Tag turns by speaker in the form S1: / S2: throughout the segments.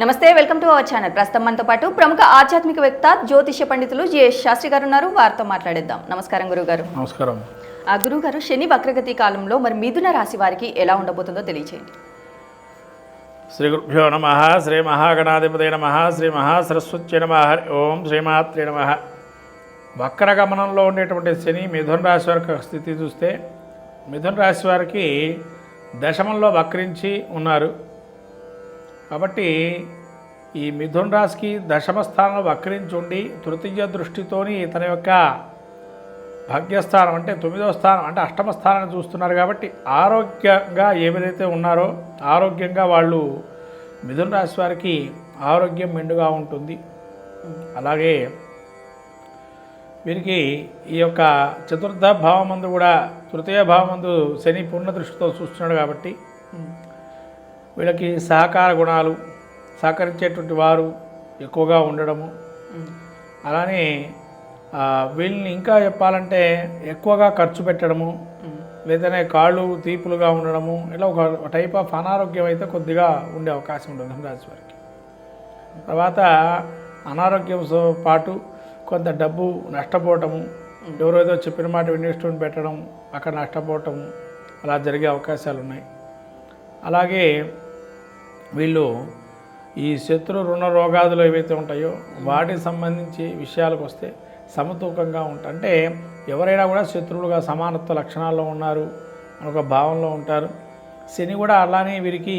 S1: నమస్తే welcome to our channel. ప్రస్తుతం మనతో పాటు ప్రముఖ ఆధ్యాత్మికవేత్త జ్యోతిష పండితులు జిఎస్ శాస్త్రి గారు ఉన్నారు వారితో మాట్లాడేద్దాం. నమస్కారం గురుగారు.
S2: నమస్కారం.
S1: ఆ గురుగారు శని వక్రగతి కాలంలో మరి మిథున రాశి వారికి ఎలా ఉండబోతుందో తెలియచేయండి.
S2: శ్రీ గురుభ్యో నమ శ్రీ మహాగణాధిపతి నమ శ్రీ మహాసరస్వత్య నమ ఓం శ్రీమాత్రే నమ. వక్రగమనంలో ఉండేటువంటి శని మిథున రాశి వారికి స్థితి చూస్తే మిథున రాశి వారికి దశమంలో వక్రించి ఉన్నారు. కాబట్టి ఈ మిథున్ రాశికి దశమ స్థానంలో తృతీయ దృష్టితోని తన యొక్క భాగ్యస్థానం అంటే తొమ్మిదవ స్థానం అంటే అష్టమ స్థానాన్ని చూస్తున్నారు కాబట్టి ఆరోగ్యంగా ఏవైతే ఉన్నారో ఆరోగ్యంగా వాళ్ళు మిథున రాశి వారికి ఆరోగ్యం మెండుగా ఉంటుంది. అలాగే వీరికి ఈ యొక్క చతుర్థ భావమందు కూడా తృతీయ భావమందు శని పూర్ణ దృష్టితో చూస్తున్నాడు కాబట్టి వీళ్ళకి సహకార గుణాలు సహకరించేటువంటి వారు ఎక్కువగా ఉండడము. అలానే వీళ్ళని ఇంకా చెప్పాలంటే ఎక్కువగా ఖర్చు పెట్టడము లేదనే కాళ్ళు తీపులుగా ఉండడము ఇలా ఒక టైప్ ఆఫ్ అనారోగ్యం అయితే కొద్దిగా ఉండే అవకాశం ఉంటుంది ధనురాశి వారికి. తర్వాత అనారోగ్యంతో పాటు కొంత డబ్బు నష్టపోవటము ఎవరేదో చెప్పిన మాట ఇన్వెస్ట్మెంట్ పెట్టడం అక్కడ నష్టపోవటము అలా జరిగే అవకాశాలు ఉన్నాయి అలాగే వీళ్ళు ఈ శత్రు రుణ రోగాదులు ఏవైతే ఉంటాయో వాటికి సంబంధించి విషయాలకు వస్తే సమతూకంగా ఉంటాయి అంటే ఎవరైనా కూడా శత్రువులుగా సమానత్వ లక్షణాల్లో ఉన్నారు అని ఒక భావంలో ఉంటారు. శని కూడా అలానే వీరికి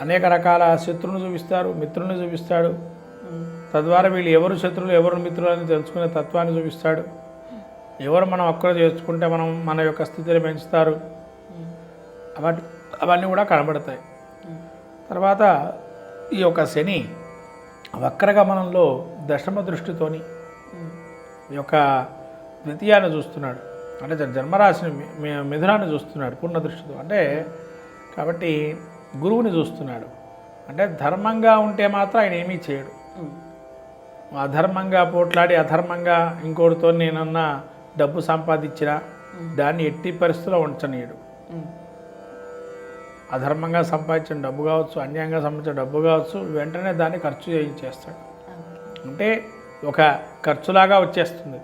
S2: అనేక రకాల శత్రువును చూపిస్తారు మిత్రులను చూపిస్తాడు. తద్వారా వీళ్ళు ఎవరు శత్రువులు ఎవరు మిత్రులు అని తెలుసుకునే తత్వాన్ని చూపిస్తాడు. ఎవరు మనం ఒక్కరు చేసుకుంటే మనం మన యొక్క స్థితిని పెంచుతారు. అవన్నీ అవన్నీ కూడా కనబడతాయి. తర్వాత ఈ యొక్క శని వక్రగమనంలో దశమ దృష్టితోని ఈ యొక్క ద్వితీయాన్ని చూస్తున్నాడు. అంటే జన్మరాశిని మిథునాన్ని చూస్తున్నాడు పూర్ణ దృష్టితో. అంటే కాబట్టి గురువుని చూస్తున్నాడు. అంటే ధర్మంగా ఉంటే మాత్రం ఆయన ఏమీ చేయడు. అధర్మంగా పోట్లాడి అధర్మంగా ఇంకోటితో నేనన్నా డబ్బు సంపాదించినా దాన్ని ఎట్టి పరిస్థితుల్లో ఉంచనీయడు. అధర్మంగా సంపాదించిన డబ్బు కావచ్చు అన్యాయంగా సంపాదించిన డబ్బు కావచ్చు వెంటనే దాన్ని ఖర్చు చేయించేస్తాడు. అంటే ఒక ఖర్చులాగా వచ్చేస్తుంది.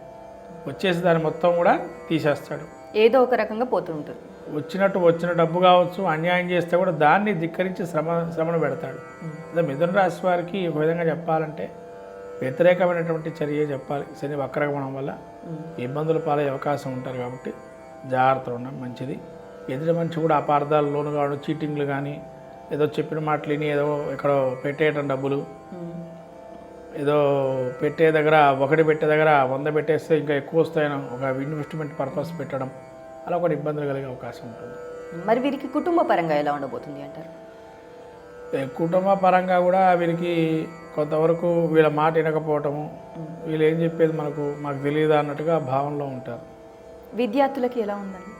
S2: వచ్చేసి దాన్ని మొత్తం కూడా తీసేస్తాడు.
S1: ఏదో ఒక రకంగా పోతూ ఉంటుంది.
S2: వచ్చినట్టు వచ్చిన డబ్బు కావచ్చు అన్యాయం చేస్తే కూడా దాన్ని ధిక్కరించి శ్రమ శ్రమను పెడతాడు. అదే మిథున రాశి వారికి ఒక విధంగా చెప్పాలంటే వ్యతిరేకమైనటువంటి చర్య చెప్పాలి. శని వక్రగమనం వల్ల ఇబ్బందులు పాలయ్యే అవకాశం ఉంటారు కాబట్టి జాగ్రత్తలు ఉండడం మంచిది. ఎదుటి మనిషి కూడా అపార్థాలు లోను కావడం చీటింగ్లు కానీ ఏదో చెప్పిన మాటలు విని ఏదో ఎక్కడో పెట్టేయటం డబ్బులు. ఏదో పెట్టే దగ్గర ఒకటి పెట్టే దగ్గర వంద పెట్టేస్తే ఇంకా ఎక్కువ వస్తాయని ఒక ఇన్వెస్ట్మెంట్ పర్పస్ పెట్టడం అలా కొన్ని ఇబ్బందులు కలిగే అవకాశం ఉంటుంది.
S1: మరి వీరికి కుటుంబ పరంగా ఎలా ఉండబోతుంది అంటారు?
S2: కుటుంబ పరంగా కూడా వీరికి కొంతవరకు వీళ్ళ మాట వినకపోవటము వీళ్ళు ఏం చెప్పేది మనకు మాకు తెలియదు అన్నట్టుగా భావనలో ఉంటారు.
S1: విద్యార్థులకి ఎలా ఉందండి?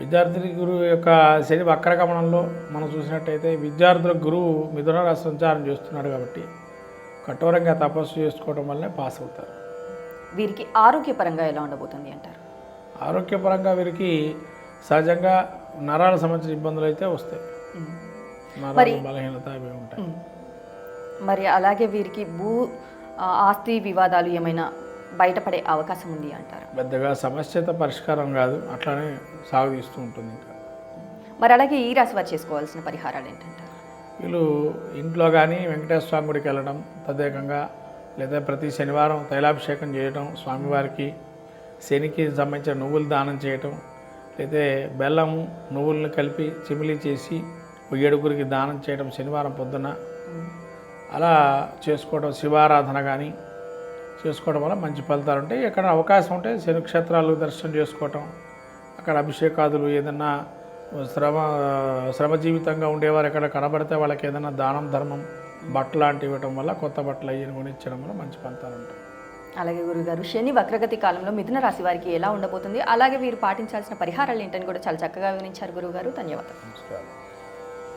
S2: విద్యార్థుల గురువు యొక్క శని వక్రగమనంలో మనం చూసినట్టయితే విద్యార్థుల గురువు మిథున రాశి సంచారం చేస్తున్నాడు కాబట్టి కఠోరంగా తపస్సు చేసుకోవడం వల్లనే పాస్ అవుతారు.
S1: వీరికి ఆరోగ్యపరంగా ఎలా ఉండబోతుంది అంటారు?
S2: ఆరోగ్యపరంగా వీరికి సహజంగా నరాల సంబంధించిన ఇబ్బందులు అయితే వస్తాయి. నరాల బలహీనత అవి ఉంటాయి.
S1: మరి అలాగే వీరికి భూ ఆస్తి వివాదాలు ఏమైనా బయటపడే అవకాశం ఉంది అంటారా.
S2: పెద్దగా సమస్యత పరిష్కారం కాదు అట్లానే సాగుతీస్తూ ఉంటుంది ఇంకా.
S1: మరి అలాగే ఈ రాశి వారు చేసుకోవాల్సిన పరిహారాలు ఏంటంటారు?
S2: వీళ్ళు ఇంట్లో కానీ వెంకటేశ్వర స్వామి గుడికి వెళ్ళడం ప్రత్యేకంగా లేదా ప్రతి శనివారం తైలాభిషేకం చేయడం స్వామివారికి శనికి సంబంధించిన నువ్వులు దానం చేయటం అయితే బెల్లం నువ్వులను కలిపి చిమిలి చేసి ఏడుగురికి దానం చేయడం శనివారం పొద్దున. అలా చేసుకోవడం శివారాధన కానీ చేసుకోవడం వల్ల మంచి ఫలితాలు ఉంటాయి. ఎక్కడ అవకాశం ఉంటే శనిక్షేత్రాలు దర్శనం చేసుకోవటం అక్కడ అభిషేకాదులు ఏదన్నా శ్రమ శ్రమ జీవితంగా ఉండేవారు ఎక్కడ కనబడితే వాళ్ళకి ఏదైనా దానం ధర్మం బట్టలు లాంటివి ఇవ్వటం వల్ల కొత్త బట్టలు అయ్యి కొనిచ్చడం వల్ల మంచి ఫలితాలు ఉంటాయి.
S1: అలాగే గురుగారు శని వక్రగతి కాలంలో మిథున రాశి వారికి ఎలా ఉండబోతుంది? అలాగే వీరు పాటించాల్సిన పరిహారాలు ఏంటని కూడా చాలా చక్కగా వివరించారు గురుగారు. ధన్యవాదాలు.
S2: నమస్కారం.